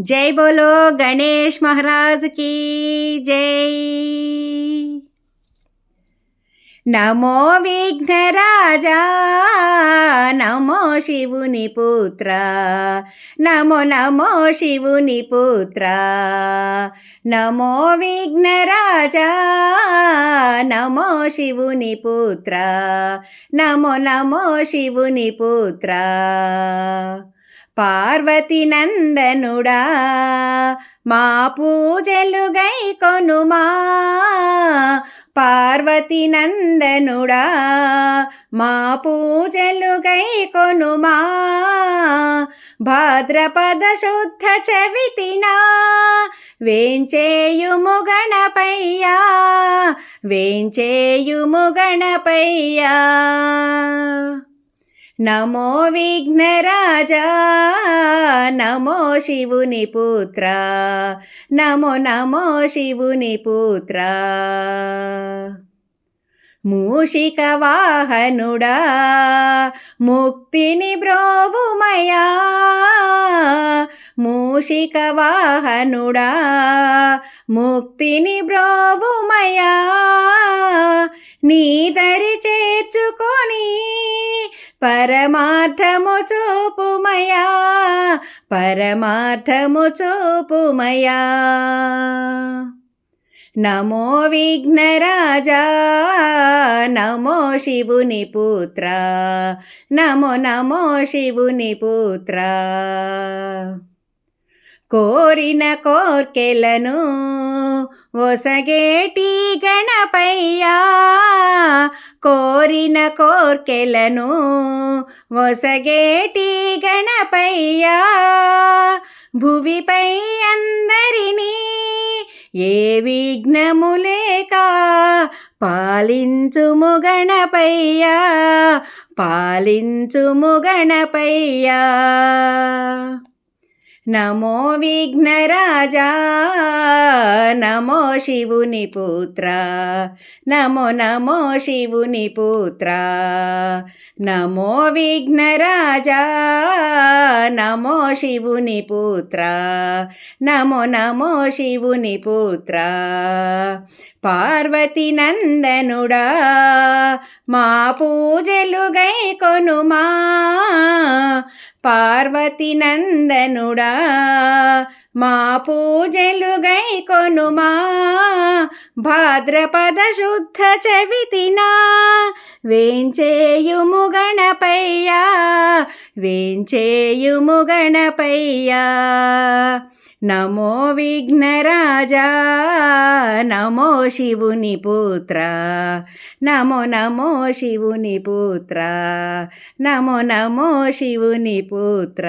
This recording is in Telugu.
జై బోలో గణేష్ మహారాజ్కి జై. నమో విఘ్నరాజా నమో శివుని పుత్ర నమో నమో శివుని పుత్ర. నమో విఘ్నరాజా నమో శివుని పుత్ర నమో నమో శివుని పుత్ర. పార్వతి నందనుడా మా పూజలు గైకొనుమా పార్వతి నందనుడా మా పూజలు గైకొనుమా భాద్రపద శుద్ధ చవితినా వేంచేయుము గణపయ్యా వేంచేయుము గణపయ్యా. నమో విఘ్నరాజా నమో శివుని పుత్ర నమో నమో శివుని పుత్ర. మూషిక వాహనుడా ముక్తిని బ్రోవుమయా మూషిక వాహనుడా ముక్తిని బ్రోవుమయా నీ దరి పరమార్థము చూపుమయా పరమార్థము చూపుమయా నమో విఘ్నరాజా నమో శివుని పుత్ర నమో నమో శివుని పుత్ర. కోరిన కోర్కెలను ఒసగేటి గణపయ్యా కోరిన కోర్కెలను ఒసగేటి గణపయ్యా. భువిపై అందరినీ ఏ విఘ్నము లేక పాలించుము గణపయ్యా పాలించుము గణపయ్యా. నమో విఘ్నరాజా నమో శివుని పుత్ర నమో నమో శివుని పుత్ర. నమో విఘ్నరాజా నమో శివుని పుత్ర నమో నమో శివుని పుత్ర. పార్వతి నందనుడా మా పూజలు గై కొనుమా. పార్వతి నందనుడా మా పూజలు గైకొనుమా భాద్రపద శుద్ధ చవితినా వేంచేయుము గణపయ్యా వేంచేయుము గణపయ్యా. నమో విఘ్నరాజా నమో శివుని పుత్ర నమో నమో శివుని పుత్ర నమో నమో శివుని పుత్ర.